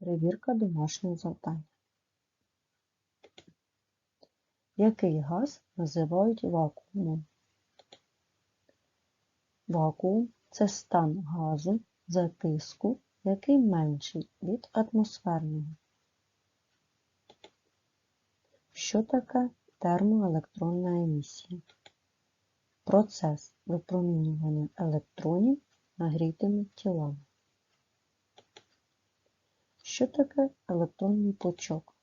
Перевірка домашнього завдання. Який газ називають вакуумом? Вакуум це стан газу за тиску, який менший від атмосферного. Що таке термоелектронна емісія? Процес випромінювання електронів нагрітими тілами. Що таке електронний пучок?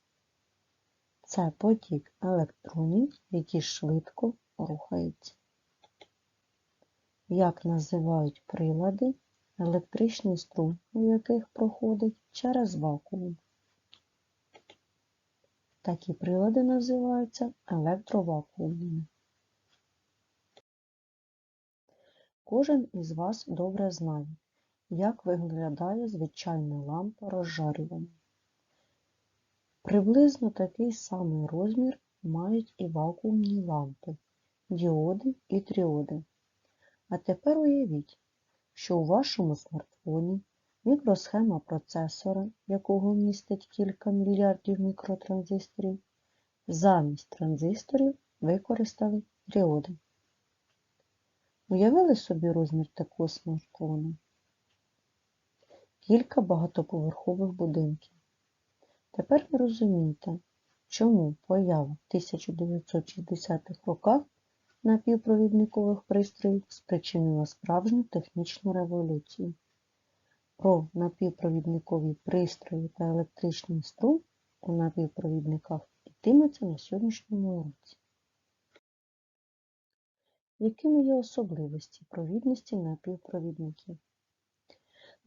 Це потік електронів, які швидко рухаються. Як називають прилади, електричний струм, у яких проходить через вакуум? Такі прилади називаються електровакуумними. Кожен із вас добре знає, як виглядає звичайна лампа розжарювання. Приблизно такий самий розмір мають і вакуумні лампи, діоди і тріоди. А тепер уявіть, що у вашому смартфоні мікросхема процесора, якого містить кілька мільярдів мікротранзисторів, замість транзисторів використали тріоди. Уявили собі розмір такого смартфону? Кілька багатоповерхових будинків. Тепер ви розумієте, чому поява в 1960-х роках напівпровідникових пристроїв спричинила справжню технічну революцію. Про напівпровідникові пристрої та електричний струм у напівпровідниках йтиметься на сьогоднішньому уроці. Якими є особливості провідності напівпровідників?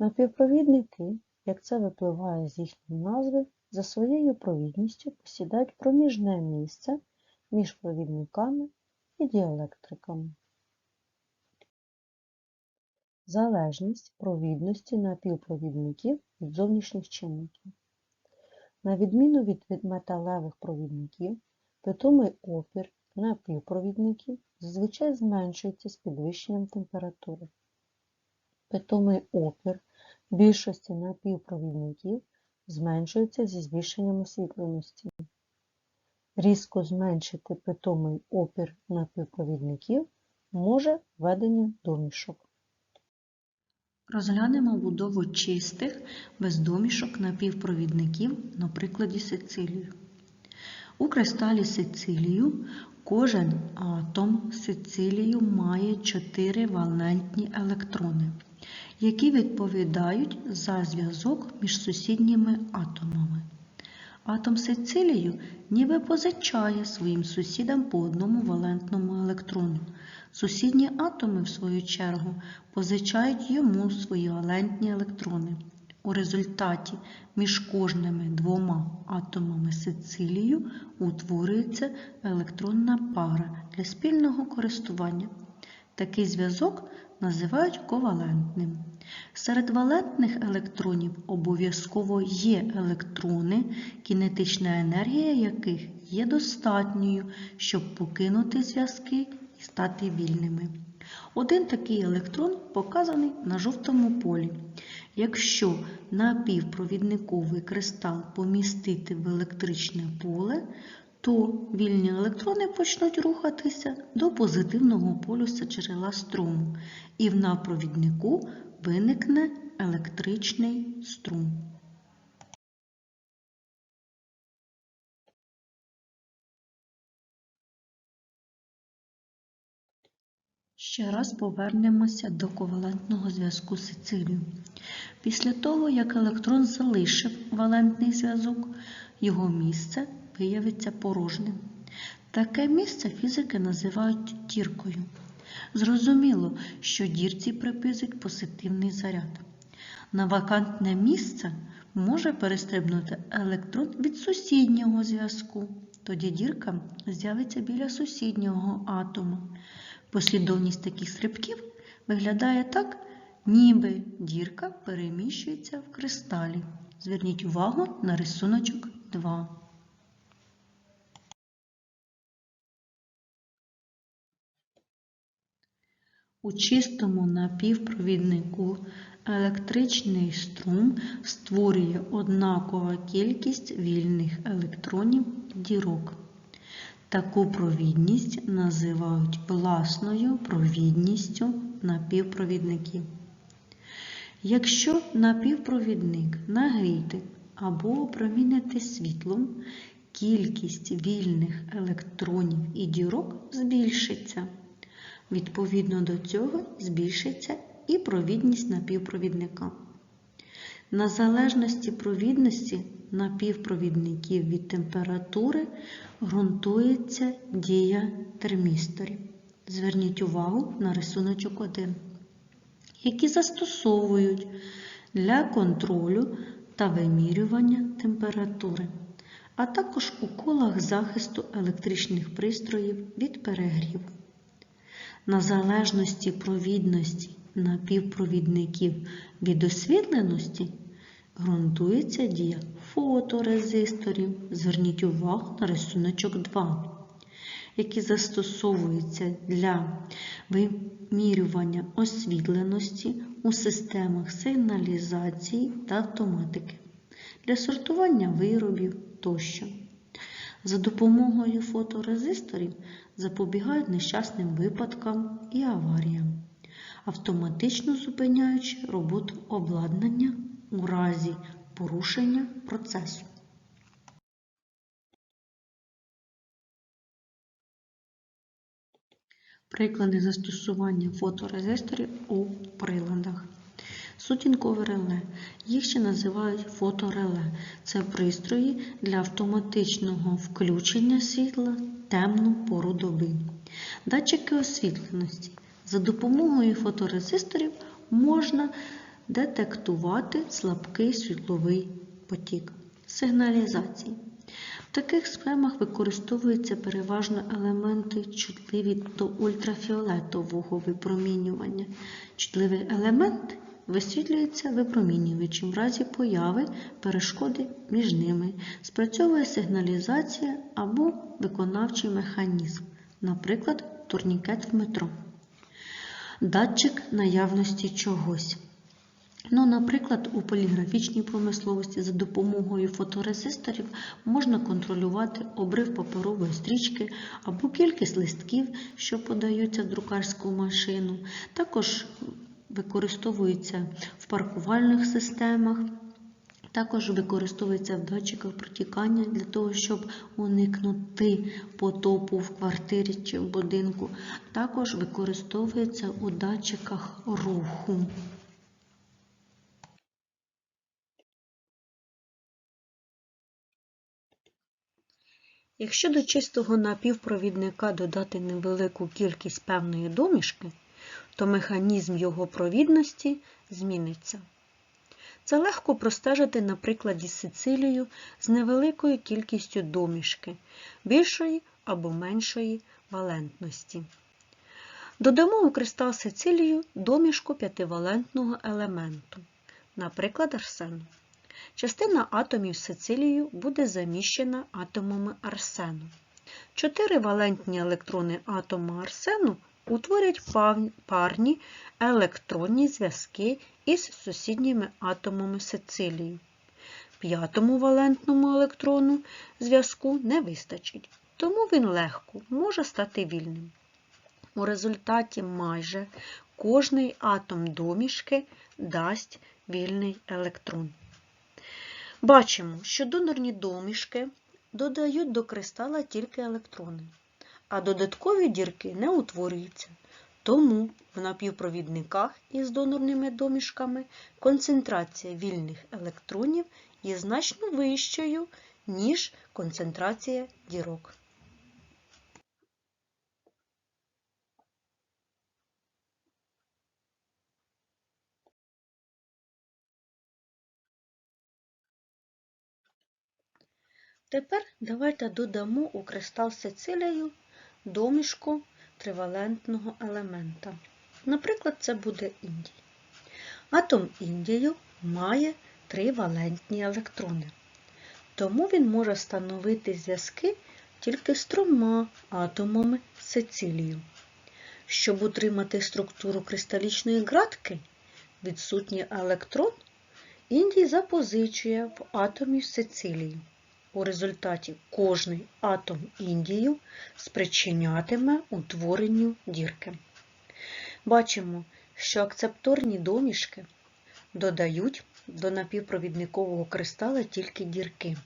Напівпровідники, як це випливає з їхньої назви, за своєю провідністю посідають проміжне місце між провідниками і діелектриками. Залежність провідності напівпровідників від зовнішніх чинників. На відміну від металевих провідників, питомий опір напівпровідників зазвичай зменшується з підвищенням температури. Питомий опір більшості напівпровідників зменшується зі збільшенням освітленості. Різко зменшити питомий опір напівпровідників може введення домішок. Розглянемо будову чистих, без домішок напівпровідників на прикладі сицилію. У кристалі сицилію кожен атом сицилію має 4 валентні електрони, які відповідають за зв'язок між сусідніми атомами. Атом сицилію ніби позичає своїм сусідам по одному валентному електрону. Сусідні атоми, в свою чергу, позичають йому свої валентні електрони. У результаті між кожними двома атомами сицилію утворюється електронна пара для спільного користування. Такий зв'язок називають ковалентним. Серед валентних електронів обов'язково є електрони, кінетична енергія яких є достатньою, щоб покинути зв'язки і стати вільними. Один такий електрон показаний на жовтому полі. Якщо напівпровідниковий кристал помістити в електричне поле, то вільні електрони почнуть рухатися до позитивного полюса джерела струму, і в напровіднику виникне електричний струм. Ще раз повернемося до ковалентного зв'язку Сицилію. Після того, як електрон залишив валентний зв'язок, його місце виявиться порожним. Таке місце фізики називають діркою. Зрозуміло, що дірці приписують позитивний заряд. На вакантне місце може перестрибнути електрон від сусіднього зв'язку. Тоді дірка з'явиться біля сусіднього атому. Послідовність таких стрибків виглядає так, ніби дірка переміщується в кристалі. Зверніть увагу на рисуночок 2. У чистому напівпровіднику Електричний струм створює однакова кількість вільних електронів дірок. Таку провідність називають власною провідністю напівпровідників. Якщо напівпровідник нагріти або опромінити світлом, кількість вільних електронів і дірок збільшиться. Відповідно до цього збільшиться і провідність напівпровідника. На залежності провідності напівпровідників від температури ґрунтується дія термісторів. Зверніть увагу на рисуночок 1, які застосовують для контролю та вимірювання температури, а також у колах захисту електричних пристроїв від перегріву. На залежності провідності напівпровідників від освітленості ґрунтується дія фоторезисторів. Зверніть увагу на рисуночок 2, які застосовуються для вимірювання освітленості у системах сигналізації та автоматики, для сортування виробів тощо. За допомогою фоторезисторів запобігають нещасним випадкам і аваріям, автоматично зупиняючи роботу обладнання у разі порушення процесу. Приклади застосування фоторезисторів у приладах. Сутінкове реле. Їх ще називають фотореле. Це пристрої для автоматичного включення світла темну пору доби. Датчики освітленості. За допомогою фоторезисторів можна детектувати слабкий світловий потік. Сигналізації. В таких схемах використовуються переважно елементи, чутливі до ультрафіолетового випромінювання. Чутливий елемент висвітлюється випромінювачем в разі появи перешкоди між ними. Спрацьовує сигналізація або виконавчий механізм, наприклад, турнікет в метро. Датчик наявності чогось. Ну, наприклад, у поліграфічній промисловості за допомогою фоторезисторів можна контролювати обрив паперової стрічки або кількість листків, що подаються в друкарську машину. Також використовується в паркувальних системах. Також використовується в датчиках протікання для того, щоб уникнути потопу в квартирі чи в будинку. Також використовується у датчиках руху. Якщо до чистого напівпровідника додати невелику кількість певної домішки, то механізм його провідності зміниться. Це легко простежити на прикладі з Сицилією з невеликою кількістю домішки, більшої або меншої валентності. Додамо у кристал Сицилію домішку п'ятивалентного елементу, наприклад, арсену. Частина атомів Сицилію буде заміщена атомами арсену. Чотири валентні електрони атома арсену утворять парні електронні зв'язки із сусідніми атомами Сицилії. П'ятому валентному електрону зв'язку не вистачить, тому він легко може стати вільним. У результаті майже кожний атом домішки дасть вільний електрон. Бачимо, що донорні домішки додають до кристала тільки електрони, а додаткові дірки не утворюються. Тому в напівпровідниках із донорними домішками концентрація вільних електронів є значно вищою, ніж концентрація дірок. Тепер давайте додамо у кристал Сицилію домішку тривалентного елемента. Наприклад, це буде індій. Атом індію має три валентні електрони, тому він може становити зв'язки тільки з трьома атомами Сицилію. Щоб утримати структуру кристалічної ґратки, відсутній електрон, індій запозичує в атомі Сицилію. У результаті кожний атом індію спричинятиме утворенню дірки. Бачимо, що акцепторні домішки додають до напівпровідникового кристала тільки дірки,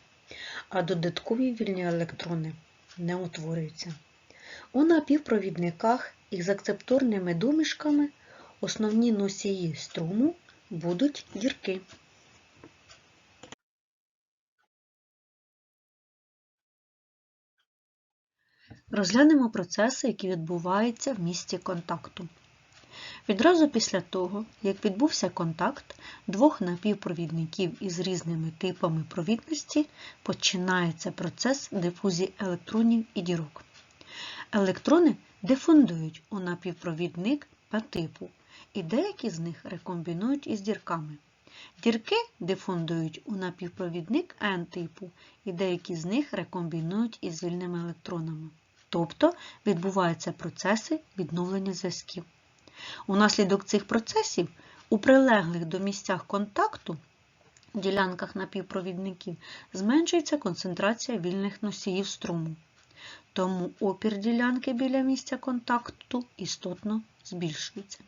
а додаткові вільні електрони не утворюються. У напівпровідниках із акцепторними домішками основні носії струму будуть дірки. Розглянемо процеси, які відбуваються в місці контакту. Відразу після того, як відбувся контакт двох напівпровідників із різними типами провідності, починається процес дифузії електронів і дірок. Електрони дифундують у напівпровідник П-типу, і деякі з них рекомбінують із дірками. Дірки дифундують у напівпровідник N-типу, і деякі з них рекомбінують із вільними електронами. Тобто відбуваються процеси відновлення зв'язків. Унаслідок цих процесів у прилеглих до місцях контакту ділянках напівпровідників зменшується концентрація вільних носіїв струму. Тому опір ділянки біля місця контакту істотно збільшується.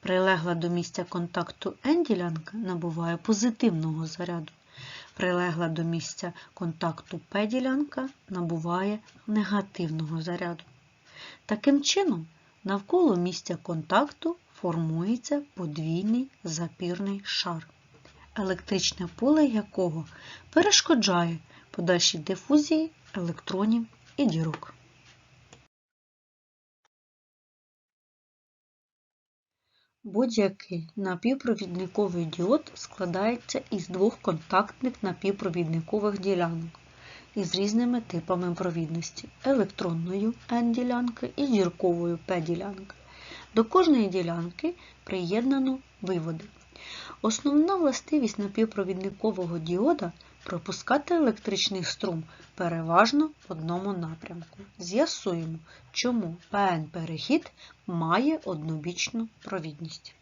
Прилегла до місця контакту N-ділянка набуває позитивного заряду. Прилегла до місця контакту P-ділянка набуває негативного заряду. Таким чином, навколо місця контакту формується подвійний запірний шар, електричне поле якого перешкоджає подальшій дифузії електронів і дірок. Будь-який напівпровідниковий діод складається із двох контактних напівпровідникових ділянок із різними типами провідності електронною N-ділянки і зірковою P-ділянки. До кожної ділянки приєднано виводи. Основна властивість напівпровідникового діода пропускати електричний струм переважно в одному напрямку. З'ясуємо, чому ПН-перехід має однобічну провідність.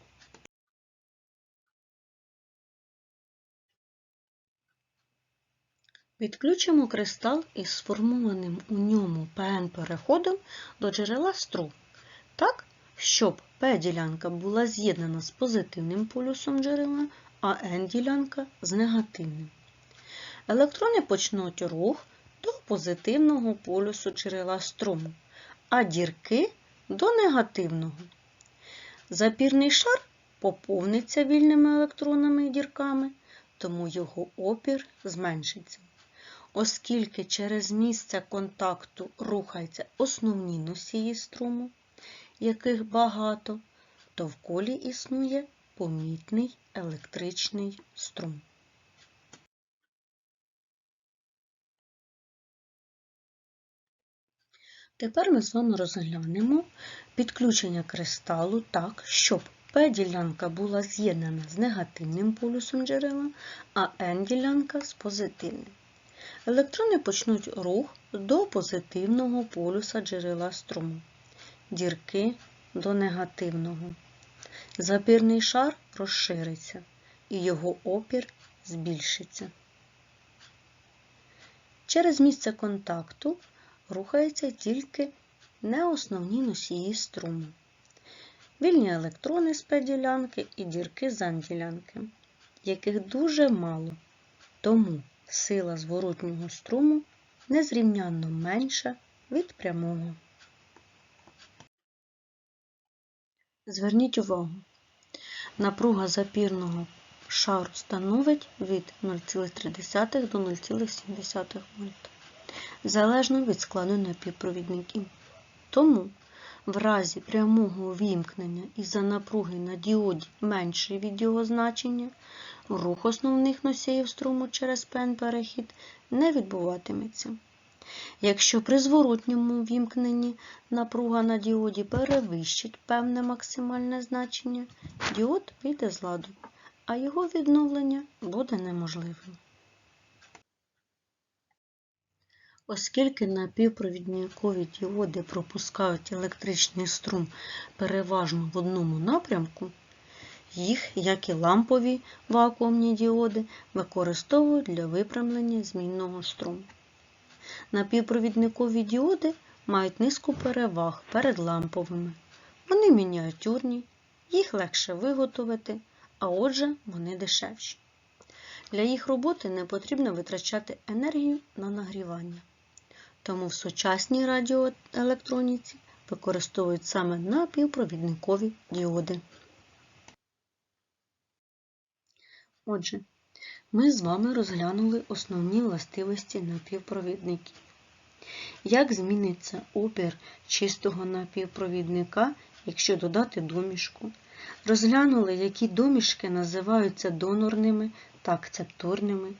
Підключимо кристал із сформованим у ньому ПН-переходом до джерела струм, так, щоб П-ділянка була з'єднана з позитивним полюсом джерела, а N-ділянка з негативним. Електрони почнуть рух до позитивного полюсу джерела струму, а дірки до негативного. Запірний шар поповниться вільними електронами і дірками, тому його опір зменшиться. Оскільки через місце контакту рухаються основні носії струму, яких багато, то в колі існує помітний електричний струм. Тепер ми з вами розглянемо підключення кристалу так, щоб P-ділянка була з'єднана з негативним полюсом джерела, а N-ділянка з позитивним. Електрони почнуть рух до позитивного полюса джерела струму, дірки до негативного. Запірний шар розшириться і його опір збільшиться. Через місце контакту рухаються тільки неосновні носії струму. Вільні електрони з П-ділянки і дірки з Н-ділянки, яких дуже мало, тому сила зворотнього струму незрівнянно менша від прямого. Зверніть увагу, напруга запірного шару становить від 0,3 до 0,7 вольт залежно від складу напівпровідників. Тому в разі прямого вімкнення із-за напруги на діоді менший від його значення, рух основних носіїв струму через ПН-перехід не відбуватиметься. Якщо при зворотньому вімкненні напруга на діоді перевищить певне максимальне значення, діод вийде з ладу, а його відновлення буде неможливим. Оскільки напівпровідникові діоди пропускають електричний струм переважно в одному напрямку, Їх, як і лампові вакуумні діоди, використовують для випрямлення змінного струму. Напівпровідникові діоди мають низку переваг перед ламповими. Вони мініатюрні, їх легше виготовити, а отже, вони дешевші. Для їх роботи не потрібно витрачати енергію на нагрівання. Тому в сучасній радіоелектроніці використовують саме напівпровідникові діоди. Отже, ми з вами розглянули основні властивості напівпровідників. Як зміниться опір чистого напівпровідника, якщо додати домішку? Розглянули, які домішки називаються донорними та акцепторними,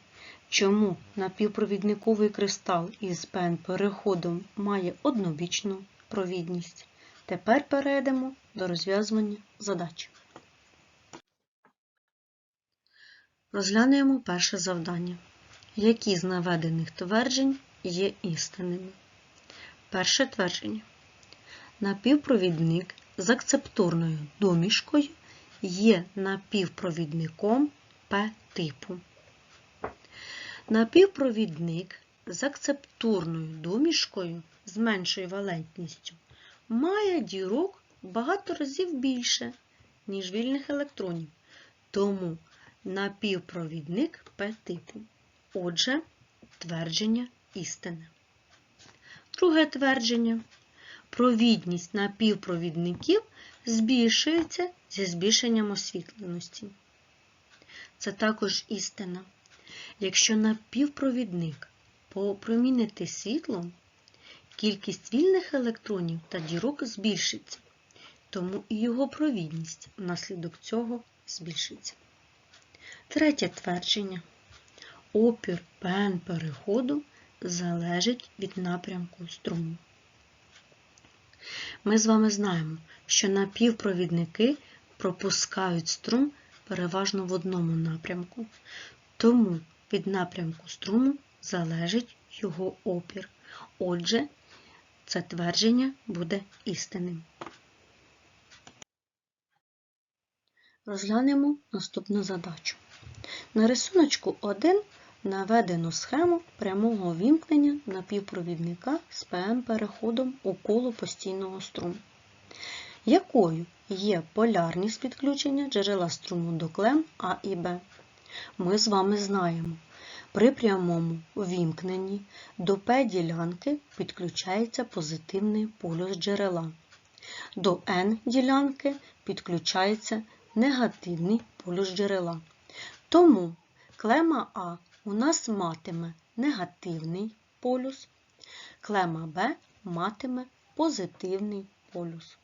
чому напівпровідниковий кристал із ПН-переходом має однобічну провідність. Тепер перейдемо до розв'язування задач. Розглянемо перше завдання. Які з наведених тверджень є істинними? Перше твердження. Напівпровідник з акцепторною домішкою є напівпровідником П-типу. Напівпровідник з акцептурною домішкою з меншою валентністю має дірок багато разів більше, ніж вільних електронів. Тому напівпровідник П-типу. Отже, твердження істини. Друге твердження. Провідність напівпровідників збільшується зі збільшенням освітленості. Це також істина. Якщо напівпровідник попромінити світлом, кількість вільних електронів та дірок збільшиться, тому і його провідність внаслідок цього збільшиться. Третє твердження. Опір ПН переходу залежить від напрямку струму. Ми з вами знаємо, що напівпровідники пропускають струм переважно в одному напрямку, тому від напрямку струму залежить його опір. Отже, це твердження буде істинним. Розглянемо наступну задачу. На рисуночку 1 наведено схему прямого вімкнення напівпровідника з ПМ-переходом у коло постійного струму. Якою є полярність підключення джерела струму до клем А і Б? Ми з вами знаємо. При прямому вімкненні до П-ділянки підключається позитивний полюс джерела. До N-ділянки підключається негативний полюс джерела. Тому клема А у нас матиме негативний полюс, клема Б матиме позитивний полюс.